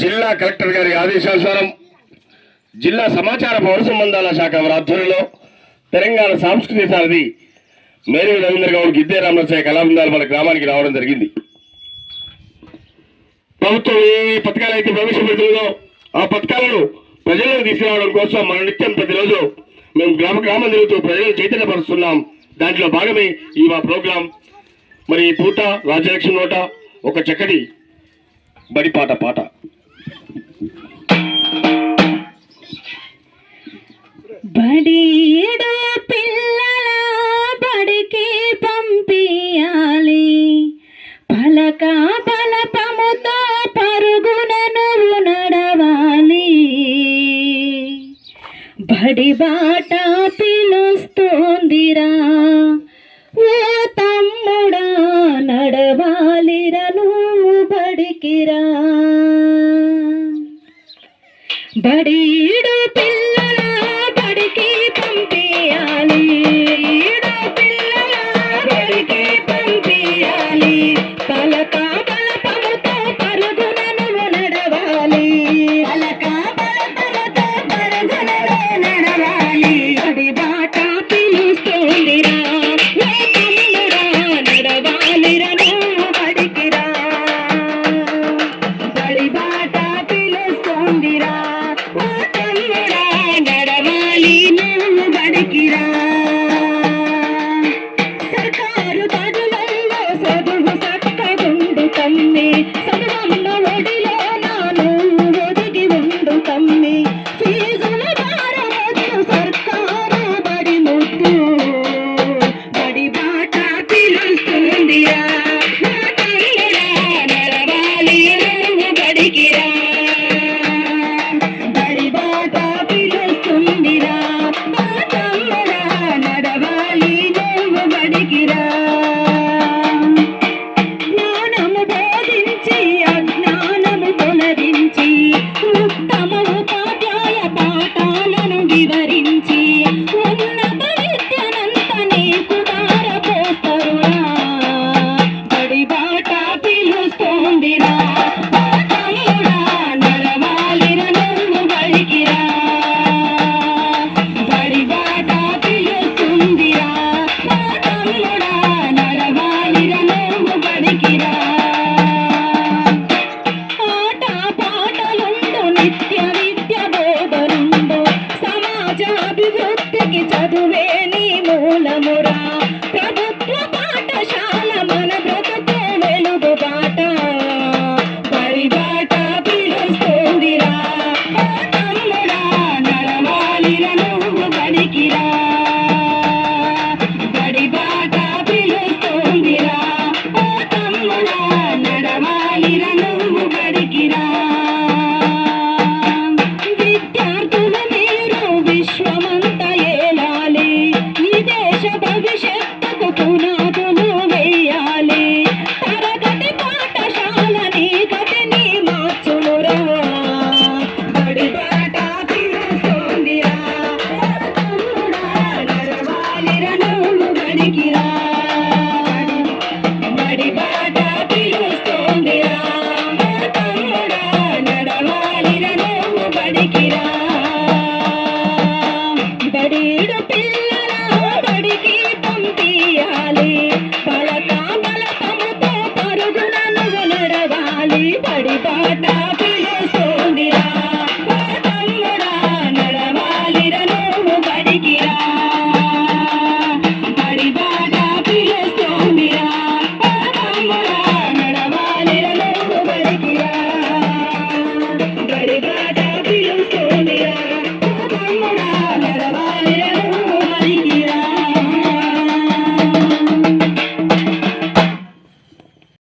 జిల్లా కలెక్టర్ గారి ఆదేశానుసారం జిల్లా సమాచార పౌర సంబంధాల శాఖ వారి ఆధ్వర్యంలో తెలంగాణ సాంస్కృతిక సారథి మేరీ రవీంద్ర గౌడ్ గిద్దే రామరసాయ కళాబృందాలు మన గ్రామానికి రావడం జరిగింది. ప్రభుత్వం ఏ పథకాలు అయితే ప్రవేశపెడుతుందో ఆ పథకాలను ప్రజలకు తీసుకురావడం కోసం మన నిత్యం ప్రతిరోజు మేము గ్రామ గ్రామం తిరుగుతూ ప్రజలను చైతన్యపరుస్తున్నాం. దాంట్లో భాగమే ఈ మా ప్రోగ్రాం. మరి ఈ పూట రాజ్యలక్ష్మి నోట ఒక చక్కటి బడిపాట పాట బడీడు పిల్లల బడికి పంపియాలి. పలక బలపముతో పరుగున నువ్వు నడవాలి. బడి బాట పిలుస్తోందిరా. ఓ తమ్ముడా నడవాలిరను இருக்கிறான் படையிடு பிள்ளை செதுகு చదువే